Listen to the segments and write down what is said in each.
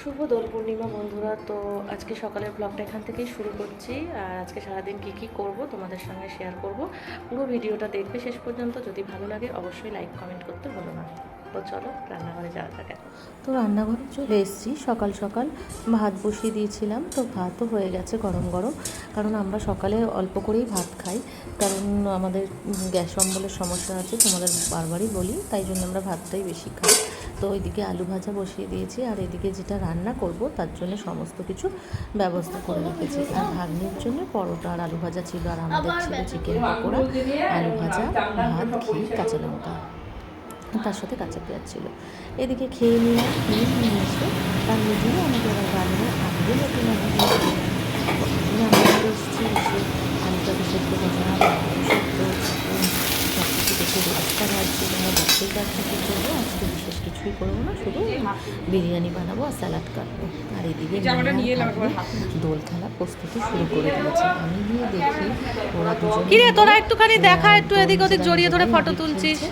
শুভ দোল পূর্ণিমা বন্ধুরা। তো আজকে সকালের ব্লগটা এখান থেকেই শুরু করছি। আর আজকে সারাদিন কি কি করব তোমাদের সঙ্গে শেয়ার করব, পুরো ভিডিওটা দেখবে শেষ পর্যন্ত। যদি ভালো লাগে অবশ্যই লাইক কমেন্ট করতে ভুলো না। তো চলো রান্নাঘরে যাওয়া যাক তো রান্নাঘরে চলে এসেছি। সকাল সকাল ভাত বসিয়ে দিয়েছিলাম। তো ভাতও হয়ে গেছে গরম গরম। কারণ আমরা সকালে অল্প করেই ভাত খাই। কারণ আমাদের গ্যাস অম্বলের সমস্যা আছে, তোমাদের বারবারই বলি। তাই জন্য আমরা ভাতটাই বেশি খাই। তো ওইদিকে আলু ভাজা বসিয়ে দিয়েছি আর এদিকে যেটা রান্না করব তার জন্য সমস্ত কিছু ব্যবস্থা করে রেখেছি। আর ভাগ্নির জন্য পরোটা আর আলু ভাজা ছিল আর আমাদের ছিল চিকেন পকোড়া আলু ভাজা ভাত ঘি কাঁচা লঙ্কা। তার সাথে কাঁচা পেঁয়াজ ছিল। এদিকে খেয়ে নিয়ে খেয়ে নিয়ে এসে তার নিজেই আমাকে আবার রান্নার আগে নতুন আমরা এসেছি এসে সেদ্ধ করা সেদ্ধ রাস্তা ভাজছি তোমরা দেখতেই পাচ্ছি কী করব? আজকে বিশেষ কিছুই করব না শুধু বিরিয়ানি বানাবো আর স্যালাড কাটবো। আর এদিকে দোল খেলা প্রস্তুতি শুরু করে দিয়েছে। আমি গিয়ে দেখি ওরা দুজন কিরে, তোরা একটুখানি দেখা, একটু এদিক ওদিক জড়িয়ে ধরে photo তুলছিস।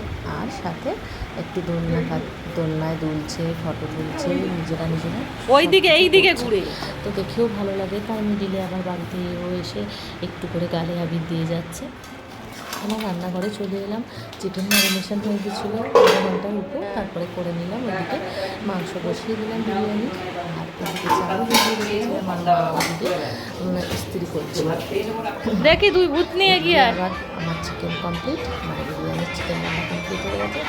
আর সাথে একটু দোলনা কাট- দোলনায় দুলছে ফটো তুলছে নিজেরা নিজেরা ওই দিকে এই দিকে ঘুরে। তো দেখেও ভালো লাগে তার মিডিলে আবার বাড়িতে ও এসে একটু করে গালে আবির দিয়ে যাচ্ছে। আমার রান্নাঘরে চলে এলাম। চিকেন ম্যারিনেশন হয়ে গেছিল আধা ঘণ্টার উপর তারপরে করে নিলাম ওদিকে। মাংস বসিয়ে দিলাম বিরিয়ানি। আর ওদিকে চালও ভিজিয়ে রেখেছিলাম আর মা ওদিকে ইস্ত্রি করছিল দেখি দুই ভূত নিয়ে গিয়ে। এবার আমার চিকেন কমপ্লিট মানে বিরিয়ানির চিকেন রান্না কমপ্লিট হয়ে গেছে।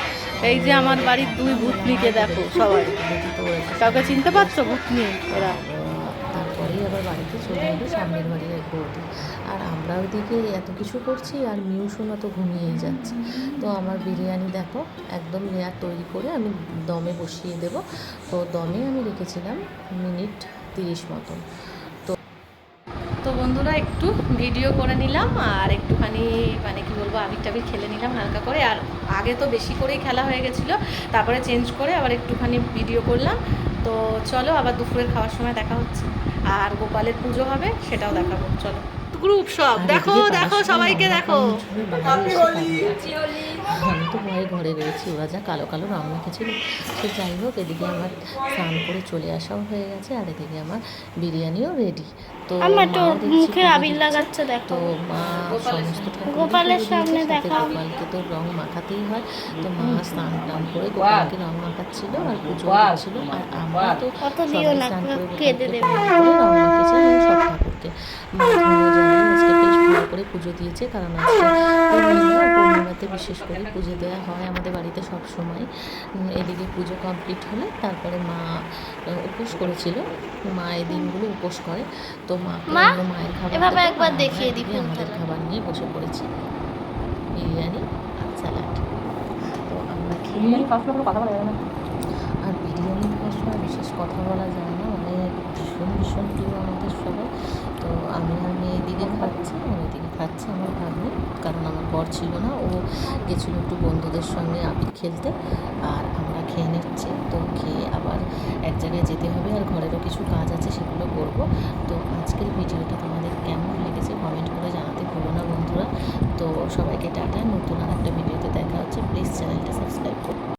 এই যে আমার বাড়ির দুই ভূতনিকে দেখো সবাই। কাউকে চিনতে পারছ ভূতনি ওরা তারপরেই আবার বাড়িতে চলে এলো সামনের বাড়ি এক আর আমরা ওদিকে এত কিছু করছি আর মিউসুনও তো ঘুমিয়েই যাচ্ছে। তো আমার বিরিয়ানি দেখো, একদম লেয়ার তৈরি করে আমি দমে বসিয়ে দেব। তো দমে আমি রেখেছিলাম মিনিট তিরিশ মতন। তো বন্ধুরা, একটু ভিডিও করে নিলাম আর একটুখানি মানে কি বলব আবির টাবির খেলে নিলাম হালকা করে। আর আগে তো বেশি করেই খেলা হয়ে গেছিল, তারপরে চেঞ্জ করে আবার একটুখানি ভিডিও করলাম। তো চলো আবার দুপুরের খাওয়ার সময় দেখা হচ্ছে। আর গোপালের পুজো হবে, সেটাও দেখাবো। চলো। গ্রুপ সব। দেখো দেখো সবাইকে দেখো। আমি তো ভয়ে ঘরে রয়েছি ওরা যা কালো কালো রং মেখেছিল। তো যাই হোক এদিকে আমার স্নান করে চলে আসাও হয়ে গেছে আর এদিকে আমার বিরিয়ানিও রেডি তো আমার তো মুখে আবির। লাগাচ্ছে তো দেখো মা সমস্ত গোপালের সামনে দিয়েছে, গোপালকে তো রং মাখাতেই হয়। তো মা স্নান টান করে গোপালকে রং মাখাচ্ছিল আর পুজো দিচ্ছিল। আর আমরা তো কত দিও না, স্নান করে কেঁদে দেবে। রং মেখেছে সব আজকে বেশ ভালো করে পুজো দিয়েছে কারণ আজকে পূর্ণিমা পূর্ণিমাতে বিশেষ করে পুজো দেওয়া হয় আমাদের বাড়িতে সব সময়। এদিকে পুজো কমপ্লিট হলে তারপরে মা উপোস করেছিল। মা এই দিনগুলো উপোস করে। তো মা মা, মায়ের খাবার একবার দেখিয়ে দিই এদিকে আমাদের খাবার নিয়ে বসে পড়েছি। বিরিয়ানি আর স্যালাড। তো আমরা খেয়ে আর বিরিয়ানি খাওয়ার সময় বিশেষ কথা বলা যায় না। মানে ভীষণ ভীষণ প্রিয় আমি আর মেয়ে এদিকে খাচ্ছি আর ওইদিকে খাচ্ছে আমার ভাগ্নি, কারণ আমার বর ছিল না। ও গেছিল একটু বন্ধুদের সঙ্গে আবির খেলতে আর আমরা খেয়ে নিচ্ছি। তো খেয়ে আবার এক জায়গায় যেতে হবে আর ঘরেরও কিছু কাজ আছে সেগুলো করব। তো আজকের ভিডিওটা তোমাদের কেমন লেগেছে কমেন্ট করে জানাতে ভুলো না বন্ধুরা। তো সবাইকে টাটা। নতুন আর একটা ভিডিওতে দেখা হচ্ছে। প্লিজ চ্যানেলটা সাবস্ক্রাইব করো।